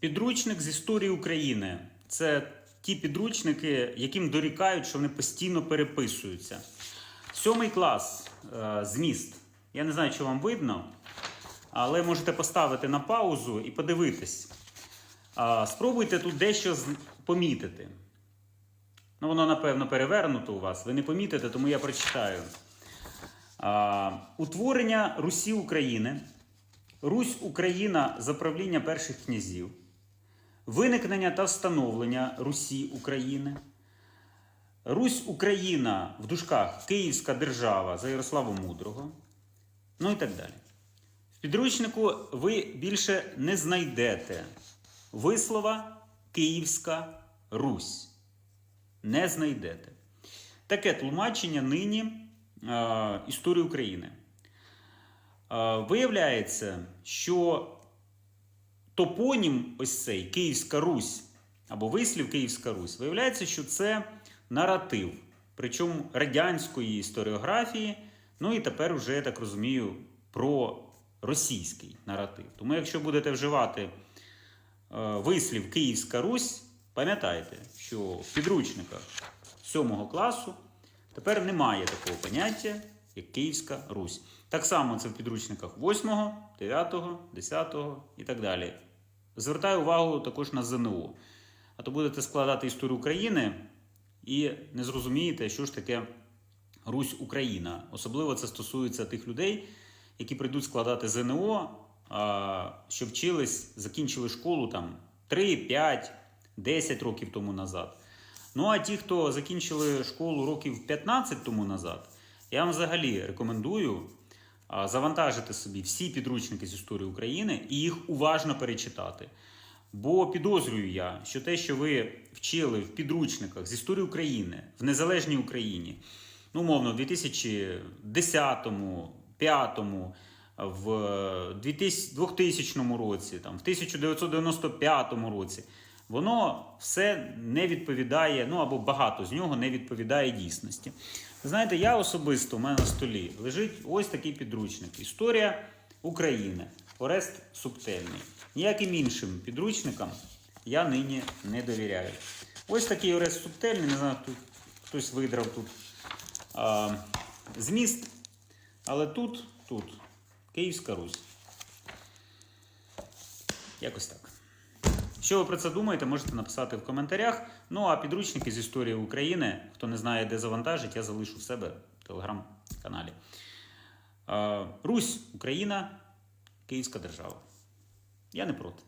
Підручник з історії України це ті підручники, яким дорікають, що вони постійно переписуються. Сьомий клас е, зміст. Я не знаю, чи вам видно, але можете поставити на паузу і подивитись. Спробуйте тут дещо помітити. Ну, воно, напевно, перевернуто у вас. Ви не помітите, тому я прочитаю. Утворення Русі України. Русь Україна за правління перших князів. Виникнення та встановлення Русі України. Русь Україна в дужках Київська держава за Ярослава Мудрого. Ну і так далі. В підручнику ви більше не знайдете вислова Київська Русь. Не знайдете. Таке тлумачення нині е, історії України. Е, виявляється, що топонім ось цей Київська Русь або вислів Київська Русь, виявляється, що це наратив, причому радянської історіографії, ну і тепер вже, я так розумію, про російський наратив. Тому, якщо будете вживати е, вислів Київська Русь, пам'ятайте, що в підручниках 7 класу тепер немає такого поняття, як Київська Русь. Так само це в підручниках 8, 9, 10 і так далі. Звертаю увагу також на ЗНО. А то будете складати історію України і не зрозумієте, що ж таке Русь Україна. Особливо це стосується тих людей, які прийдуть складати ЗНО, що вчились, закінчили школу там 3, 5, 10 років тому назад. Ну а ті, хто закінчили школу років 15 тому назад, я вам взагалі рекомендую завантажити собі всі підручники з історії України і їх уважно перечитати. Бо підозрюю я, що те, що ви вчили в підручниках з історії України в незалежній Україні, ну, умовно, в 2010, 2005, в 2000 2000 році, там, в 1995 році, воно все не відповідає, ну або багато з нього не відповідає дійсності. Знаєте, я особисто у мене на столі лежить ось такий підручник. Історія України. Орест Субтельний. Ніяким іншим підручникам я нині не довіряю. Ось такий Орест Субтельний, не знаю, тут хтось видрав тут а, зміст. Але тут, тут, Київська Русь. Якось так. Що ви про це думаєте, можете написати в коментарях. Ну а підручники з історії України, хто не знає, де завантажить, я залишу в себе в телеграм-каналі. Русь, Україна, Київська держава. Я не проти.